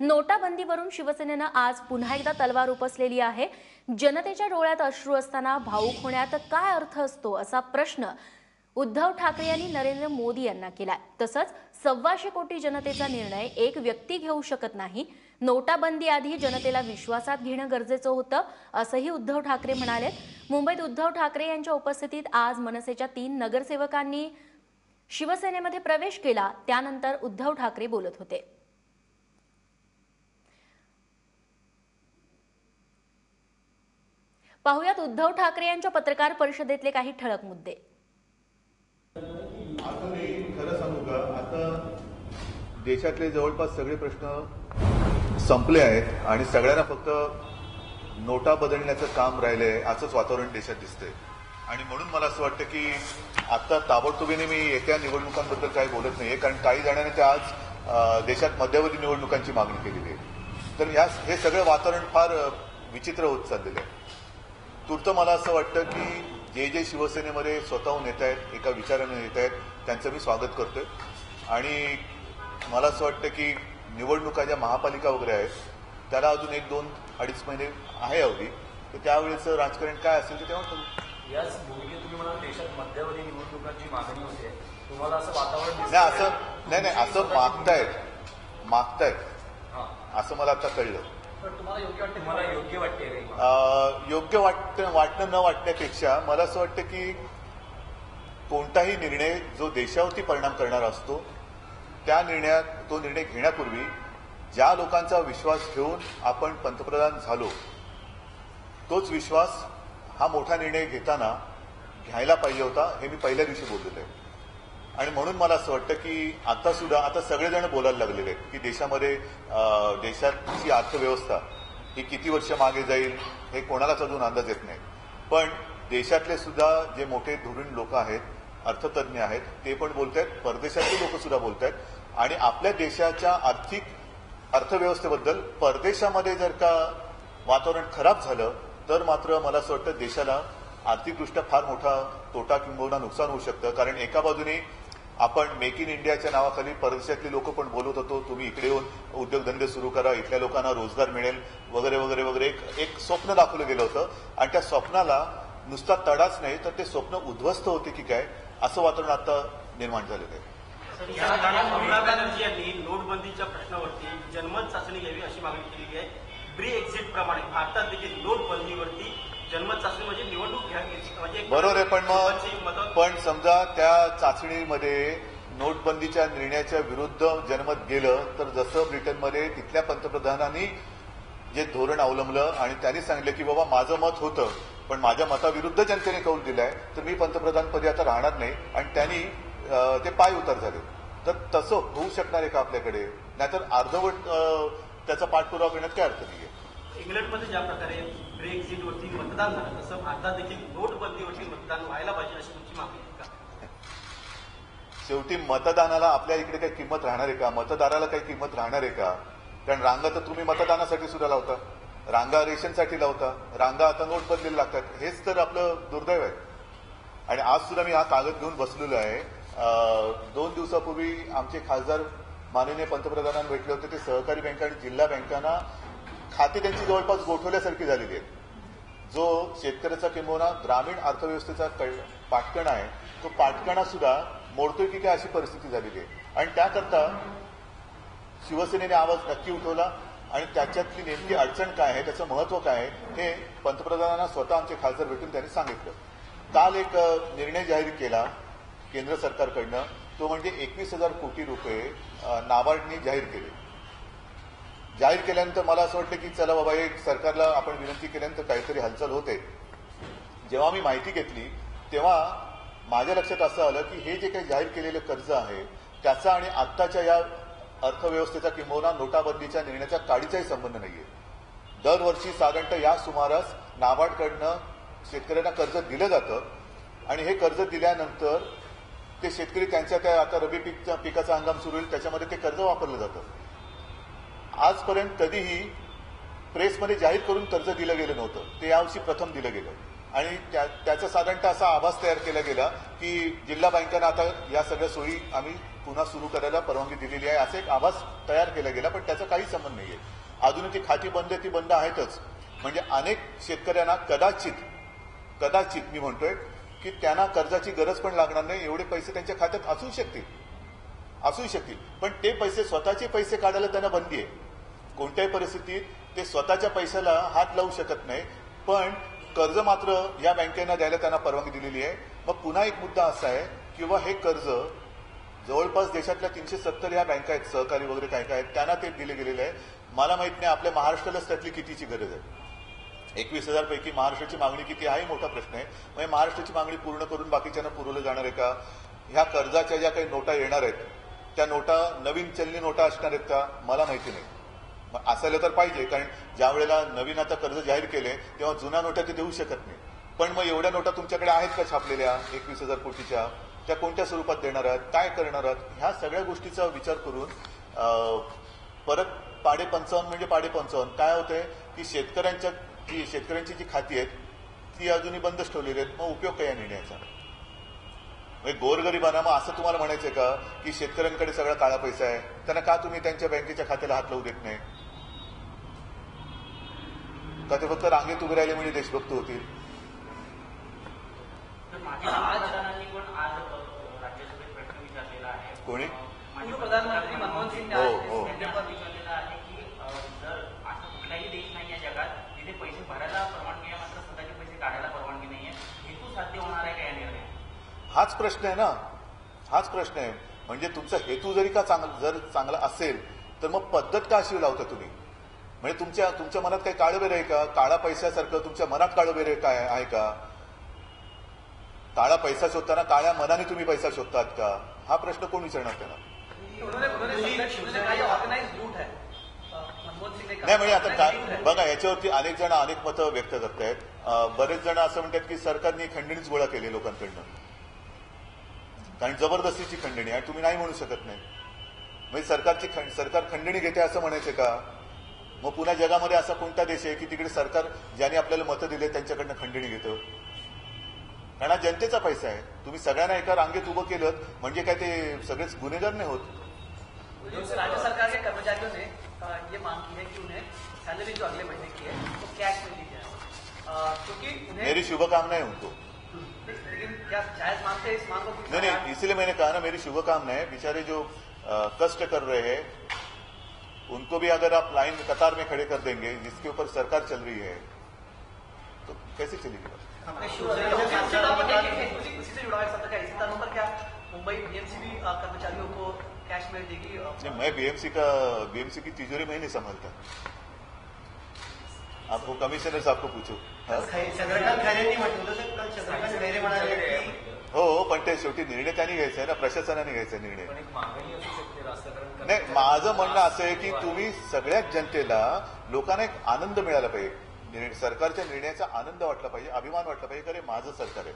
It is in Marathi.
नोटाबंदीवरून शिवसेनेनं आज पुन्हा एकदा तलवार उपसलेली आहे. जनतेच्या डोळ्यात अश्रू असताना भाऊक होण्यात काय अर्थ असतो असा प्रश्न उद्धव ठाकरे यांनी नरेंद्र मोदी यांना केलाय. तसंच सव्वाशे कोटी जनतेचा निर्णय एक व्यक्ती घेऊ शकत नाही. नोटाबंदी आधी जनतेला विश्वासात घेणं गरजेचं होतं असंही उद्धव ठाकरे म्हणाले मुंबईत उद्धव ठाकरे यांच्या उपस्थितीत आज मनसेच्या तीन नगरसेवकांनी शिवसेनेमध्ये प्रवेश केला. त्यानंतर उद्धव ठाकरे बोलत होते. पाहुयात उद्धव ठाकरे यांच्या पत्रकार परिषदेतले काही ठळक मुद्दे. आता मी खरं सांगू का? आता देशातले जवळपास सगळे प्रश्न संपले आहेत आणि सगळ्यांना फक्त नोटा बदलण्याचं काम राहिलंय असंच वातावरण देशात दिसतंय. आणि म्हणून मला असं वाटतं की आता ताबडतोबीने मी येत्या निवडणुकांबद्दल काही बोलत नाहीये कारण काही जणांनी ते आज देशात मध्यावधी निवडणुकांची मागणी केलेली आहे. तर या हे सगळं वातावरण फार विचित्र होत चाललेलं आहे. तूर्त मला असं वाटतं की जे जे शिवसेनेमध्ये स्वतःहून येत आहेत एका विचाराने येत आहेत त्यांचं मी स्वागत करतोय. आणि मला असं वाटतं की निवडणुका ज्या महापालिका वगैरे आहेत त्याला अजून एक दोन अडीच महिने आहे अवधी. तर त्यावेळेचं राजकारण काय असेल ते तेव्हा करू. याच भूमिकेत तुम्ही म्हणाल देशात मध्यावधी निवडणुकांची मागणी होते. तुम्हाला असं वातावरण नाही? असं नाही नाही असं मागतायत. मागतायत. हां. असं मला आता कळलं. तुम्हाला योग्य वाटते? योग्य वाटत वाटणं न वाटण्यापेक्षा मला असं वाटतं की कोणताही निर्णय जो देशावरती परिणाम करणारा असतो त्या निर्णयात तो निर्णय घेण्यापूर्वी ज्या लोकांचा विश्वास घेऊन आपण पंतप्रधान झालो तोच विश्वास हा मोठा निर्णय घेताना घ्यायला पाहिजे होता हे मी पहिल्या दिवशी बोललेलो आहे. आणि म्हणून मला असं वाटतं की आता सुद्धा आता सगळेजण बोलायला लागलेले आहेत की देशामध्ये देशाची अर्थव्यवस्था ही किती वर्ष मागे जाईल हे कोणालाच अजून अंदाज येत नाही. पण देशातले सुद्धा जे मोठे धुरीण लोक आहेत अर्थतज्ञ आहेत ते पण बोलत आहेत परदेशातले लोक सुद्धा बोलत आहेत आणि आपल्या देशाच्या आर्थिक अर्थव्यवस्थेबद्दल परदेशामध्ये जर का वातावरण खराब झालं तर मात्र मला असं वाटतं देशाला आर्थिकदृष्ट्या फार मोठा तोटा किंबहुना नुकसान होऊ शकतं. कारण एका बाजूने आपण मेक इन इंडियाच्या नावाखाली परदेशातली लोक पण बोलत होतो. तुम्ही इकडे येऊन उद्योगधंदे सुरू करा इथल्या लोकांना रोजगार मिळेल वगैरे वगैरे वगैरे. एक एक स्वप्न दाखवलं गेलं होतं. आणि त्या स्वप्नाला नुसता तडाच नाही तर ते स्वप्न उद्ध्वस्त होते की काय असं वातावरण आता निर्माण झालेलं आहे. ममता बॅनर्जी यांनी नोटबंदीच्या प्रश्नावरती जनमत चाचणी घ्यावी अशी मागणी केलेली आहे. ब्री एक्झिट प्रमाणे भारतात देखील नोटबंदीवरती म्हणजे निवडणूक घ्यावी म्हणजे बरोबर आहे पण मग पण समजा त्या चाचणीमध्ये नोटबंदीच्या निर्णयाच्या विरुद्ध जनमत गेलं तर जसं ब्रिटनमध्ये तिथल्या पंतप्रधानांनी जे धोरण अवलंबलं आणि त्यांनी सांगितलं की बाबा माझं मत होतं पण माझ्या मताविरुद्ध जनतेने कौल दिलाय तर मी पंतप्रधानपदी आता राहणार नाही. आणि त्यांनी ते पाय उतार झाले. तर तसं होऊ शकणार आहे का आपल्याकडे? नाहीतर अर्धवट त्याचा पाठपुरावा करण्यात काय अर्थ नाहीये इंग्लंडमध्ये ज्या प्रकारे ब्रेक्झिटवरती मतदान झालं तसं आता देखील नोटबंदीवरती मतदान व्हायला पाहिजे अशी तुमची मागणी आहे का? शेवटी मतदानाला आपल्या इकडे काही किंमत राहणार आहे का? मतदाराला काही किंमत राहणार आहे का? कारण रांगा तर तुम्ही मतदानासाठी सुद्धा लावता. रांगा रेशनसाठी लावता. रांगा आता नोट बदलेला लागतात. हेच तर आपलं दुर्दैव आहे. आणि आज सुद्धा मी हा कागद घेऊन बसलेलो आहे. दोन दिवसापूर्वी आमचे खासदार माननीय पंतप्रधानांना भेटले होते. ते सहकारी बँका आणि जिल्हा बँकांना खाते त्यांची जवळपास गोठवल्यासारखी झालेली आहेत. जो शेतकऱ्याचा किंबहुना ग्रामीण अर्थव्यवस्थेचा कळ- पाटकणा आहे तो पाटकणा सुद्धा मोडतोय की काय अशी परिस्थिती झालेली आहे. आणि त्याकरता शिवसेनेने आवाज नक्की उठवला आणि त्याच्यातली नेमकी अडचण काय आहे त्याचं महत्त्व काय आहे हे पंतप्रधानांना स्वतः आमचे खासदार भेटून त्यांनी सांगितलं. काल एक निर्णय जाहीर केला केंद्र सरकारकडनं तो म्हणजे एकवीस हजार कोटी रुपये नाबार्डने जाहीर केले. जाहीर केल्यानंतर मला असं वाटलं की चला बाबा एक सरकारला आपण विनंती केल्यानंतर काहीतरी हालचाल होते. जेव्हा मी माहिती घेतली तेव्हा माझ्या लक्षात असं आलं की हे जे काही जाहीर केलेलं कर्ज आहे त्याचा आणि आत्ताच्या या अर्थव्यवस्थेचा किंबहुना नोटाबंदीच्या निर्णयाचा काडीचाही संबंध नाहीये. दरवर्षी साधारणतः या सुमारास नाबार्डकडनं शेतकऱ्यांना कर्ज दिलं जातं आणि हे कर्ज दिल्यानंतर ते शेतकरी त्यांच्या त्या आता रबी पीकचा पिकाचा हंगाम सुरू होईल त्याच्यामध्ये ते कर्ज वापरलं जातं. आजपर्यंत कधीही प्रेसमध्ये जाहीर करून कर्ज दिलं गेलं नव्हतं. ते यावर्षी प्रथम दिलं गेलं. आणि त्या त्याचा साधारणतः असा आभास तयार केला गेला की जिल्हा बँकांना आता या सगळ्या सोयी आम्ही पुन्हा सुरू करायला परवानगी दिलेली आहे असा एक आभास तयार केला गेला पण त्याचा काही संबंध नाहीये. अजूनही ती खाती बंद आहे ती बंद आहेतच. म्हणजे अनेक शेतकऱ्यांना कदाचित कदाचित मी म्हणतोय की त्यांना कर्जाची गरज पण लागणार नाही एवढे पैसे त्यांच्या खात्यात असू शकतील. असू शकतील. पण ते पैसे स्वतःचे पैसे काढायला त्यांना बंदी आहे. कोणत्याही परिस्थितीत ते स्वतःच्या पैशाला हात लावू शकत नाही. पण कर्ज मात्र या बँकेनं द्यायला त्यांना परवानगी दिलेली आहे. मग पुन्हा एक मुद्दा असा आहे किंवा हे कर्ज जवळपास देशातल्या तीनशे सत्तर या बँका आहेत सहकारी वगैरे काय काय आहेत त्यांना ते दिले गेलेले आहे. मला माहीत नाही आपल्या महाराष्ट्रालाच त्यातली कितीची गरज आहे. एकवीस हजार पैकी महाराष्ट्राची मागणी किती हाही मोठा प्रश्न आहे. म्हणजे महाराष्ट्राची मागणी पूर्ण करून बाकीच्यांना पुरवलं जाणार आहे का? ह्या कर्जाच्या ज्या काही नोटा येणार आहेत त्या नोटा नवीन चलनी नोटा असणार आहेत का? मला माहिती नाही. असायला तर पाहिजे कारण ज्या वेळेला नवीन आता कर्ज जाहीर केले तेव्हा जुन्या नोटा ते देऊ शकत नाही. पण मग एवढ्या नोटा तुमच्याकडे आहेत का छापलेल्या एकवीस हजार कोटीच्या? त्या कोणत्या स्वरूपात देणार आहात? काय करणार आहात? ह्या सगळ्या गोष्टीचा विचार करून परत पाडे पंचावन्न म्हणजे पाडे पंचावन्न काय होतंय की शेतकऱ्यांच्या जी शेतकऱ्यांची जी खाती आहेत ती अजूनही बंदच ठेवलेली आहेत. मग उपयोग काय या निर्णयाचा? म्हणजे गोरगरिबांना मग असं तुम्हाला म्हणायचं का की शेतकऱ्यांकडे सगळा काळा पैसा आहे? त्यांना का तुम्ही त्यांच्या बँकेच्या खात्याला हात लावू देत नाही? का ते फक्त रांगेत उभे राहिले म्हणजे देशभक्त होतील? कोणी? माजी पूर्व प्रधानमंत्री मनमोहन सिंग हो, हो. त्यांनी पण विचारलेलं आहे की अ, जर असं कुठलाही देश नाही आहे जगात तिथे पैसे भरायला परवानगी आहे मात्र स्वतःचे पैसे काढायला परवानगी नाही आहे हेतू साध्य होणार आहे का या निर्णयात? हाच प्रश्न आहे ना. हाच प्रश्न आहे. म्हणजे तुमचा हेतू जरी का चांगला जर चांगला असेल तर मग पद्धत का अशी लावता तुम्ही? म्हणजे तुमच्या तुमच्या मनात काही काळबेर आहे का? काळा पैशासारखं तुमच्या मनात काळबेर आहे काय आहे का? काळा पैसा शोधताना काळ्या मनाने तुम्ही पैसा शोधतात का? हा प्रश्न कोण विचारणार त्यांना नाही म्हणजे आता काय बघा याच्यावरती अनेक जण अनेक मतं व्यक्त करत आहेत बरेच जण असं म्हणतात की सरकारने खंडणीच गोळा केली लोकांकडनं. कारण जबरदस्तीची खंडणी आहे. तुम्ही नाही म्हणू शकत नाही. म्हणजे सरकारची सरकार खंडणी घेते असं म्हणायचं का? मग पुन्हा जगामध्ये असा कोणता देश आहे की तिकडे सरकार ज्याने आपल्याला मतं दिले त्यांच्याकडनं खंडणी घेतं? कारण हा जनतेचा पैसा आहे. तुम्ही सगळ्यांना एका रांगेत उभं केलं म्हणजे काय ते सगळेच गुन्हेगार नाही होत? राज्य सरकार के कर्मचारियों ने अ, ये मांग की है कि उन्हें सैलरी जो अगले महीने की है वो कैश में दी जाए। अ, क्योंकि उन्हें मेरी शुभकामना है उनको। लेकिन क्या जायज मानते हैं इस मांग को? कि नहीं नहीं इसलिए मैंने कहा ना मेरी शुभकामना है। बेचारे जो कष्ट कर रहे हैं उनको भी अगर आप लाइन कतार में खड़े कर देंगे जिसके ऊपर सरकार चल रही है तो कैसे चलेगी है मुंबई बीएमसी भी कर्मचारियों को कैश में देगी? नहीं मैं बीएमसी का बीएमसी की तिजोरी में ही नहीं संभालता। आपको कमिश्नर साहब को पूछो। हाँ? चंद्रकांत म्हटलं तर काल चंद्रकांत खैरे म्हणाले हो पण ते शेवटी निर्णय त्यांनी घ्यायचा आहे ना प्रशासनाने घ्यायचा निर्णय. नाही माझं म्हणणं असं आहे की तुम्ही सगळ्याच जनतेला लोकांना एक आनंद मिळाला पाहिजे. निर्णय- सरकारच्या निर्णयाचा आनंद वाटला पाहिजे अभिमान वाटला पाहिजे की अरे माझं सरकार आहे.